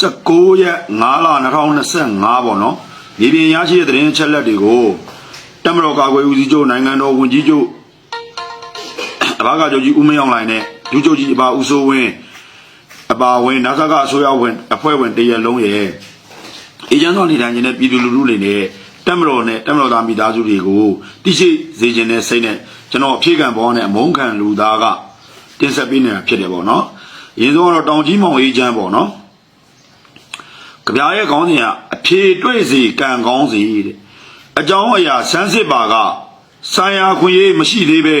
19ရက်5လ2025ပေါ့နော်မြေပြင်ရရှိတဲ့သတင်းအချက်လက်တွေကိုတမတော်ကာကွယ်ဦးစီးချုပ်နိုင်ငံတော်ဝန်ကြီးချုပ်အဘာကချုပ်ကြီးဦးမင်းအောင်လှိုင်နဲ့ဒုချုပ်ကြီးအပါဦးစိုးဝင်းအပါဝင်နာဆာကအစိုးရဝင်အဖွဲ့ဝင်တရက်လုံးရဲ့အေဂျင့်တော်နေတိုင်းခြင်းနဲ့ပြည်သူလူထုတွေနဲ့တမတော်နဲ့တမတော်သားမိသားစုတွေကိုတိရှိစေခြင်းနဲ့စိတ်နဲ့ကျွန်တော်အဖြေခံပေါ်နဲ့အမုန်းခံလူသားကတင်ဆက်ပေးနေတာဖြစ်တယ်ပေါ့နော်အရင်ဆုံးကတော့တောင်ကြီးမောင်အေဂျင့်ပေါ့နော် ကြပြားရဲ့ခေါင်းစဉ်ကအဖြေတွေ့စီကံကောင်းစီတဲ့အကြောင်းအရာဆန်းစစ်ပါကဆိုင်ရာခွင့်ရေးမရှိသေးပဲ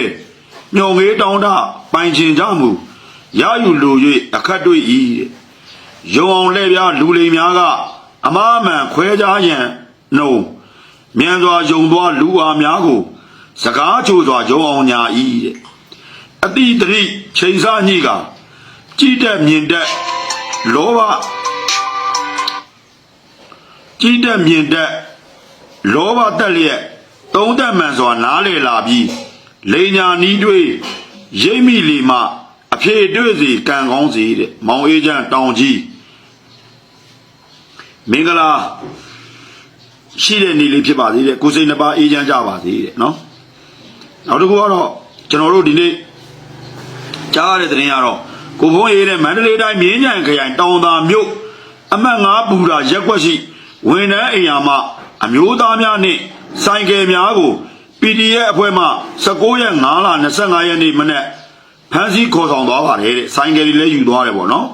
ညောင်ငေးတောင်းတပိုင်ချင်ကြမှုရယူလို၍အခက်တွေ့၏တဲ့ယုံအောင်လဲ့ပြားလူလိမ်များကအမားမှန်ခွဲခြားရန်နှုံမြန်စွာယုံသွားလူအားများကို စကားချိုစွာယုံအောင်ညာ၏တဲ့အတိတရိချိန်စားညိကကြည်တက်မြင်တက်လောဘ ကြီးတက်မြင့်တက်လောဘတက်လျက်သုံးသက်မှန်စွာနားလေလာပြီးလိန်ညာနီးတွေးရိပ်မိလီမှအဖြေတွေ့စီကံကောင်းစီတဲ့မောင်အေးချမ်းတောင်ကြီးမင်္ဂလာရှိတဲ့နေ့လေးဖြစ်ပါသေးတယ်ကိုစိတ်နှစ်ပါးအေးချမ်းကြပါစေတဲ့နော်နောက်တစ်ခုကတော့ကျွန်တော်တို့ဒီနေ့ကြားရတဲ့သတင်းကတော့ကိုဖုံးရေးတဲ့မန္တလေးတိုင်းမြင်းညံခရိုင်တောင်သာမြို့အမှတ်9ပူရာရက်ွက်ရှိ ဝန်ထမ်းအိမ်ယာမှအမျိုးသားများနှင့်ဆိုင်ကယ်များကို PDF အဖွဲ့မှ19ရက်5လ25ရက်နေ့မနေ့ဖမ်းဆီးခေါ်ဆောင်သွားပါတယ်တဲ့ဆိုင်ကယ်တွေလည်းယူသွားတယ်ပေါ့နော်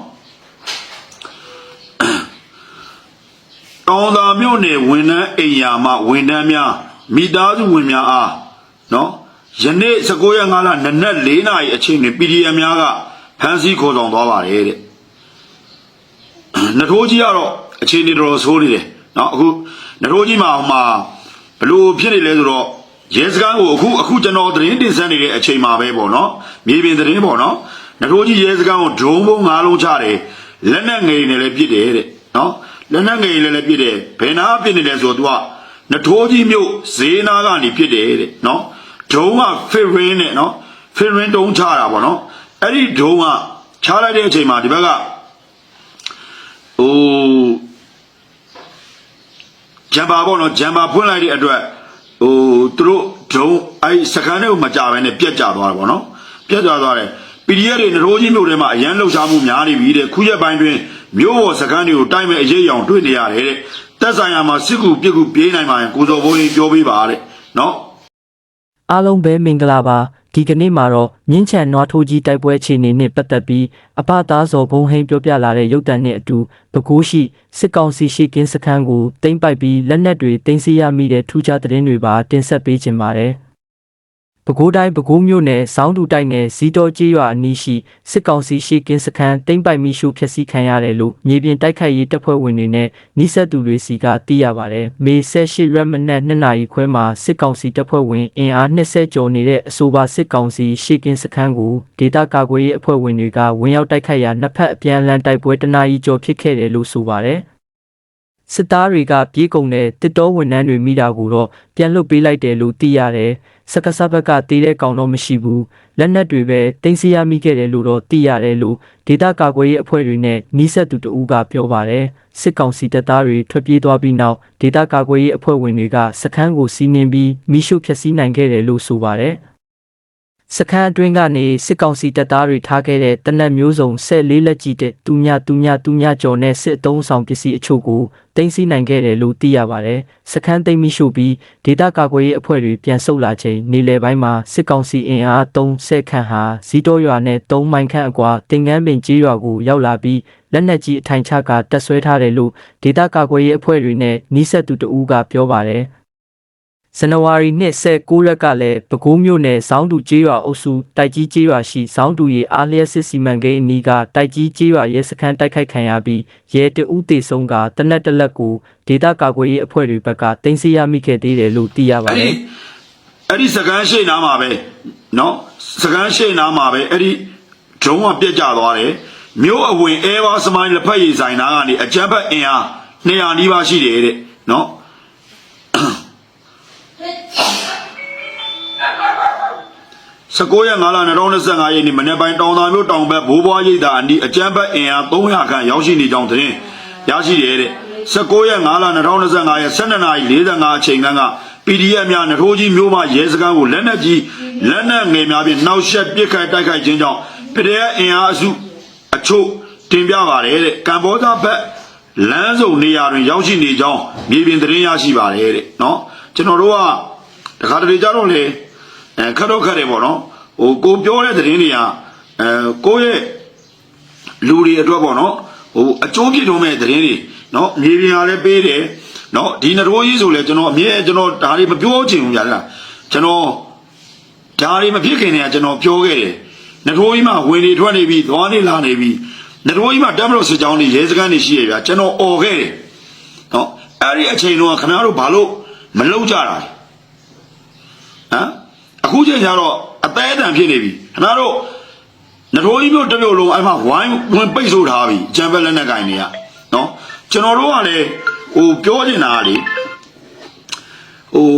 တောင်သာမြို့နယ်ဝန်ထမ်းအိမ်ယာမှဝန်ထမ်းများမိသားစုဝင်များအားနော်ယနေ့19ရက်5လနနက်4နာရီအချိန်တွင် PDF များကဖမ်းဆီးခေါ်ဆောင်သွားပါတယ်တဲ့နစ်ထိုးကြီးကတော့အခြေအနေတော်တော်ဆိုးနေတယ် နော်အခုနရိုးကြီးမှာဟိုမှာဘလို့ဖြစ်နေလဲဆိုတော့ရဲစခန်းကိုအခုအခုကျွန်တော်သတင်းတင်ဆက်နေတဲ့အချိန်မှာပဲပေါ့နော်မြေပြင်သတင်းပေါ့နော်နရိုးကြီးရဲစခန်းကိုဒရုန်းပုံး၅လုံးချတယ်လက်နက်ငယ်တွေလည်းပစ်တယ်တဲ့နော်လက်နက်ငယ်တွေလည်းပစ်တယ်ဘယ်နာပစ်နေလဲဆိုတော့သူကနထိုးကြီးမြို့ဈေးနာကနေပစ်တယ်တဲ့နော်ဒရုန်းကဖိရင်းနဲ့နော်ဖိရင်းတုံးချတာပေါ့နော်အဲ့ဒီဒရုန်းကချလိုက်တဲ့အချိန်မှာဒီဘက်ကဟို ဂျမ်ဘာပေါ့နော်ဂျမ်ဘာဖွင့်လိုက်တဲ့အတွက်ဟိုသူတို့ဒုံအဲ့စကန်တွေကိုမကြဘဲနဲ့ပြက်ကြသွားတယ်ပေါ့နော်ပြက်ကြသွားတယ် PDF တွေနရိုးကြီးမြို့ထဲမှာအရန်လှုပ်ရှားမှုများနေပြီတဲ့ခုရက်ပိုင်းတွင်မြို့ပေါ်စကန်တွေကိုတိုက်မဲ့အရေးအယောင်တွေ့နေရတယ်တဲ့တက်ဆိုင်ရာမှာစစ်ကူပြစ်ကူပြေးနိုင်ပါရင်ကိုစော်ဘုန်းကြီးပြောပေးပါတဲ့နော်အားလုံးပဲမင်္ဂလာပါ ဒီကနေ့မှာတော့မြင်းချံနွားထိုးကြီးတိုက်ပွဲအခြေအနေနဲ့ပတ်သက်ပြီးအပသားစော်ဘုံဟိန်းပြောပြလာတဲ့ရုပ်တံနဲ့အတူပဲခူးရှိစစ်ကောင်စီရှိကင်းစခန်းကိုတင်ပိုက်ပြီးလက်နက်တွေတင်စီရမိတဲ့ထူးခြားသတင်းတွေပါတင်ဆက်ပေးခြင်းပါတယ် ပဲခူးတိုင်းပဲခူးမြို့နယ်စောင်းတူတိုက်နယ်ဇီတော်ကြီးရွာအနီးရှိစစ်ကောင်စီရှိကင်းစခန်းတင်ပိုက်မိရှုဖျက်ဆီးခံရတယ်လို့မြေပြင်တိုက်ခိုက်ရေးတပ်ဖွဲ့ဝင်တွေနဲ့နှိစက်သူတွေစီကသိရပါတယ်။မေ18ရက်မနက်2နာရီခွဲမှာစစ်ကောင်စီတပ်ဖွဲ့ဝင်အင်အား20ကျော်နေတဲ့အဆိုပါစစ်ကောင်စီရှိကင်းစခန်းကိုဒေတာကာကွယ်ရေးအဖွဲ့ဝင်တွေကဝင်ရောက်တိုက်ခိုက်ရာနှစ်ဖက်အပြန်အလှန်တိုက်ပွဲတနာရီကျော်ဖြစ်ခဲ့တယ်လို့ဆိုပါတယ်။ စစ်သားတွေကပြေးကုန်တဲ့တစ်တော်ဝန်ထမ်းတွေမိတာကိုတော့ပြန်လွတ်ပေးလိုက်တယ်လို့သိရတယ်။စက္ကစဘက်ကတေးတဲ့ကောင်တော့မရှိဘူး။လက်နက်တွေပဲတင်စီရမိခဲ့တယ်လို့တော့သိရတယ်လို့ဒေတာကာကွယ်ရေးအဖွဲ့တွေနဲ့နီးစပ်သူတဦးကပြောပါတယ်။စစ်ကောင်စီတပ်သားတွေထွက်ပြေးသွားပြီးနောက်ဒေတာကာကွယ်ရေးအဖွဲ့ဝင်တွေကစခန်းကိုစီးနင်းပြီးမိရှုဖျက်ဆီးနိုင်ခဲ့တယ်လို့ဆိုပါတယ်။ စခန်းအတွင်းကနေစစ်ကောင်စီတပ်သားတွေထားခဲ့တဲ့တနက်မျိုးစုံ14လက်ကြီးတဲ့တူညတူညတူညကျော်နဲ့စစ်အုံဆောင်ပစ္စည်းအချို့ကိုတင်စီနိုင်ခဲ့တယ်လို့သိရပါတယ်။စခန်းသိမ်းမိရှုပြီးဒေသကာကွယ်ရေးအဖွဲ့တွေပြန်ဆုတ်လာချိန်နေလယ်ပိုင်းမှာစစ်ကောင်စီအင်အား30ခန့်ဟာဇီတော်ရွာနဲ့3မိုင်ခန့်အကွာတင်ငန်းပင်ကြီးရွာကိုရောက်လာပြီးလက်နက်ကြီးအထိုင်ချကတက်ဆွဲထားတယ်လို့ဒေသကာကွယ်ရေးအဖွဲ့တွေနဲ့နှိစက်သူတဦးကပြောပါတယ်။ ဇန်နဝါရီနှစ်16ရက်ကလည်းပဲခူးမြို့နယ်ဇောင်းတူကျေးရွာအုပ်စုတိုက်ကြီးကျေးရွာရှိဇောင်းတူရေအားလျက်စစ်စီမံကိန်းအနီးကတိုက်ကြီးကျေးရွာရဲစခန်းတိုက်ခိုက်ခံရပြီးရဲတအူးတေဆုံးကတနက်တလက်ကိုဒေသကာကွယ်ရေးအဖွဲ့တွေဘက်ကတင်စီရမိခဲ့သေးတယ်လို့သိရပါတယ်။အဲ့ဒီစကန်းရှိနားမှာပဲနော်စကန်းရှိနားမှာပဲအဲ့ဒီဒုံးကပြက်ကျသွားတယ်။မြို့အဝင်အဲဝါစမိုင်းလက်ဖက်ရည်ဆိုင်သားကနေအကြမ်းဖက်အင်အား200နီးပါးရှိတယ်တဲ့နော်။ 19ရက်5လ2025ရက်နေ့မနေ့ပိုင်းတောင်သာမြို့တောင်ဘက်ဘိုးဘွားရိပ်သာအနီးအကြမ်းဖက်အင်အား300ခန့်ရောက်ရှိနေကြောင်းသတင်းရရှိတယ်တဲ့19ရက်5လ2025ရက်12နာရီ45အချိန်ခန့်က PDF များနထိုးကြီးမျိုးမရဲစခန်းကိုလက်နက်ကြီးလက်နက်ငယ်များဖြင့်နှောက်ယှက်ပစ်ခတ်တိုက်ခိုက်ခြင်းကြောင့် PDF အင်အားအစုအချို့တင်ပြပါတယ်တဲ့ကမ္ဘောဇဘက်လမ်းစုံနေရာတွင်ရောက်ရှိနေကြောင်းမြေပြင်သတင်းရရှိပါတယ်တဲ့နော်ကျွန်တော်တို့ကတခါတလေကြတော့လေ အဲခက်တော့ခက်တယ်ပေါ့နော်ဟိုကိုပြောတဲ့သတင်းတွေကအဲကိုယ့်ရဲ့လူတွေအတွက်ပေါ့နော်ဟိုအကျိုးပြည့်ထုံးမဲ့သတင်းတွေနော်မြေပြင်ကလည်းပေးတယ်နော်ဒီနရိုးကြီးဆိုလဲကျွန်တော်အမြဲကျွန်တော်ဒါတွေမပြောချင်ဘူးဗျာလားကျွန်တော်ဒါတွေမဖြစ်ခင်တည်းကကျွန်တော်ပြောခဲ့တယ်နရိုးကြီးမှာဝင်နေထွက်နေပြီသွားနေလာနေပြီနရိုးကြီးမှာတက်မလို့စစ်ကြောင်းတွေရဲစခန်းတွေရှိရဗျာကျွန်တော်អော်ခဲ့တယ်နော်အဲ့ဒီအချိန်တော့ခင်ဗျားတို့ဘာလို့မလုပ်ကြတာလဲဟမ် အခုချိန်ကျတော့အသေးအတန်ဖြစ်နေပြီခင်ဗျားတို့နထိုးကြီးမျိုးတစ်မျိုးလုံးအဲ့မှာဝိုင်းဝင်ပိတ်ဆို့ထားပြီဂျမ်ဘက်လက်နက်ကင်တွေကနော်ကျွန်တော်တို့ကလည်းဟိုပြောနေတာကလေဟို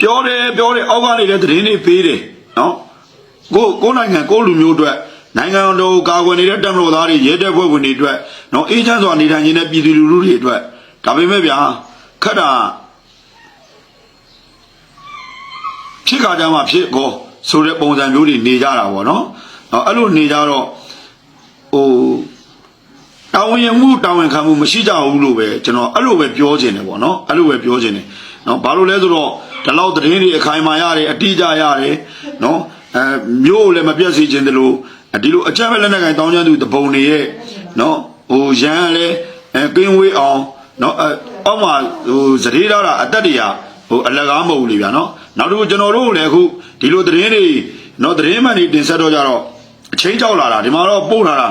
ပြောတယ်ပြောတယ်အောက်ကနေလည်းသတင်းတွေပေးတယ်နော်ကိုကိုနိုင်ငံကိုလူမျိုးအတွက်နိုင်ငံတော်ကာကွယ်နေတဲ့တပ်မတော်သားတွေရဲတပ်ဖွဲ့ဝင်တွေအတွက်နော်အေးချမ်းစွာနေထိုင်နေတဲ့ပြည်သူလူထုတွေအတွက်ဒါပေမဲ့ဗျာခက်တာ ဖြစ်ခါကြမှာဖြစ်ကောဆိုတဲ့ပုံစံမျိုးတွေနေကြတာပေါ့နော်နော်အဲ့လိုနေကြတော့ဟိုတာဝန်ရမှုတာဝန်ခံမှုမရှိကြဘူးလို့ပဲကျွန်တော်အဲ့လိုပဲပြောခြင်းတယ်ပေါ့နော်အဲ့လိုပဲပြောခြင်းတယ်နော်ဘာလို့လဲဆိုတော့ဒီလောက်သတင်းတွေအခိုင်အမာရတယ်အတိအကျရတယ်နော်အဲမျိုးကိုလည်းမပြတ်စေခြင်းတလို့ဒီလိုအကြမ်းမဲ့လက်နက်ကင်တောင်းကျမ်းသူတပုံတွေရဲ့နော်ဟိုရန်ကလည်းအဲကင်းဝေးအောင်နော်အဲအောက်မှာဟိုသတိထားတာအတက်တွေကဟိုအလကားမဟုတ်ဘူးလေဗျာနော် နောက်တစ်ခုကျွန်တော်တို့လည်းအခုဒီလိုသတင်းတွေနော်သတင်းမှန်တွေတင်ဆက်တော့ကြတော့အချင်းကြောက်လာတာဒီမှာတော့ပို့လာတာ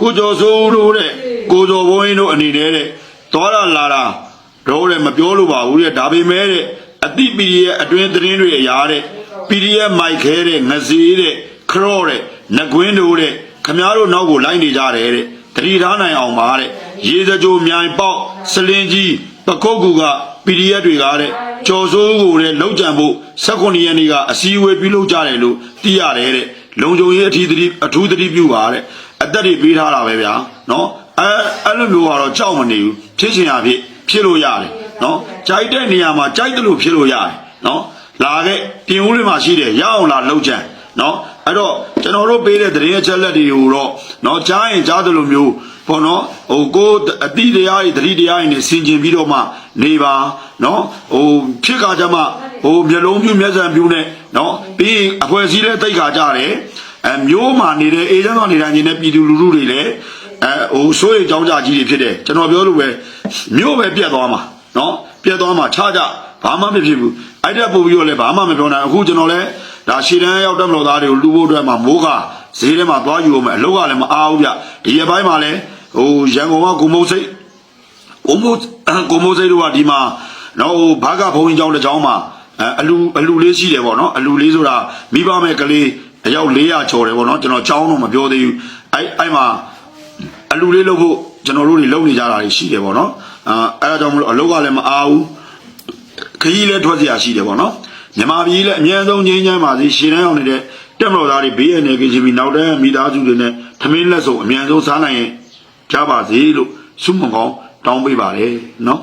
ကိုကျော်စိုးတို့တဲ့ကိုကျော်ဘုန်းကြီးတို့အနေနဲ့တဲ့သွားလာလာတာတော့လည်းမပြောလို့ပါဘူးတဲ့ဒါပေမဲ့တဲ့အတိပီရဲ့အတွင်းသတင်းတွေအရာတဲ့ PDF မိုက်ခဲတဲ့ငစီတဲ့ခရော့တဲ့နကွင်းတို့တဲ့ခမားတို့နောက်ကိုလိုက်နေကြတယ်တဲ့တတိထားနိုင်အောင်ပါတဲ့ရေစကြိုမြိုင်ပေါက်စလင်းကြီးပကုတ်ကူက PDF တွေကတဲ့ ကြော်စိုးကိုလည်းလောက်ကြံဖို့16ရက်နေ့ကအစည်းအဝေးပြုလုပ်ကြတယ်လို့သိရတယ်တဲ့လုံခြုံရေးအထူးသတိအထူးသတိပြုပါတဲ့အသက်တွေပေးထားတာပဲဗျာနော်အဲအဲ့လိုမျိုးကတော့ကြောက်မနေဘူးဖြစ်ချင်ရဖြစ်ဖြစ်လို့ရတယ်နော်ကြိုက်တဲ့နေရာမှာကြိုက်တယ်လို့ဖြစ်လို့ရတယ်နော်လာခဲ့ပြင်ဦးလေးမှာရှိတယ်ရအောင်လာလောက်ကြံနော်အဲ့တော့ကျွန်တော်တို့ပေးတဲ့သတင်းအချက်လက်တွေကိုတော့နော်ကြားရင်ကြားတယ်လို့မျိုး ပေါ့နော်ဟိုကိုအတိတရားတွေတတိတရားတွေနဲ့ဆင်ကျင်ပြီးတော့မှနေပါနော်ဟိုဖြစ်ခါကြမှာဟိုမျက်လုံးပြူမျက်စံပြူနဲ့နော်ပြီးရင်အဖွဲ့အစည်းလည်းတိတ်ခါကြတယ်အဲမျိုးမှာနေတဲ့အေဂျင့်တော်နေတိုင်းနေတဲ့ပြည်သူလူထုတွေလည်းအဲဟိုစိုးရိမ်ကြောင်းကြကြီးတွေဖြစ်တယ်ကျွန်တော်ပြောလို့ပဲမျိုးပဲပြတ်သွားမှာနော်ပြတ်သွားမှာခြားကြဘာမှမဖြစ်ဘူးအဲ့တက်ပို့ပြီးတော့လည်းဘာမှမပြောနိုင်အခုကျွန်တော်လည်းဒါရှည်တန်းရောက်တက်မလို့သားတွေကိုလူဖို့အတွက်မှာမိုးခါဈေးထဲမှာသွားယူအောင်မယ်အလုပ်ကလည်းမအားဘူးဗျဒီရက်ပိုင်းမှာလည်း ဟိုရန်ကုန်ကကိုမုတ်စိတ်ကိုမုတ်ကိုမုတ်စိတ်တို့ကဒီမှာနော်ဟိုဘာကဘုံကြီးကျောင်းတစ်ကျောင်းမှာအလူအလူလေးရှိတယ်ပေါ့နော်အလူလေးဆိုတာမိဘမဲ့ကလေးအယောက်400ချော်တယ်ပေါ့နော်ကျွန်တော်ကျောင်းတော့မပြောသေးဘူးအဲ့အဲ့မှာအလူလေးလုပ်ဖို့ကျွန်တော်တို့တွေလုပ်နေကြတာရှိတယ်ပေါ့နော်အဲအဲ့ဒါကြောင့်မလို့အလုပ်ကလည်းမအားဘူးခကြီးလည်းထွက်စရာရှိတယ်ပေါ့နော်မြန်မာပြည်လည်းအများဆုံးငြိမ်းချမ်းပါစေရှင်တန်းအောင်နေတဲ့တက်မတော်သားတွေဘေးရန်နေကြခြင်းပြီးနောက်တန်းမိသားစုတွေနဲ့ထမင်းလက်စုံအများဆုံးစားနိုင်ရင် ကြပါစေလို့ဆုမွန်ကောင်းတောင်းပေးပါတယ်နော်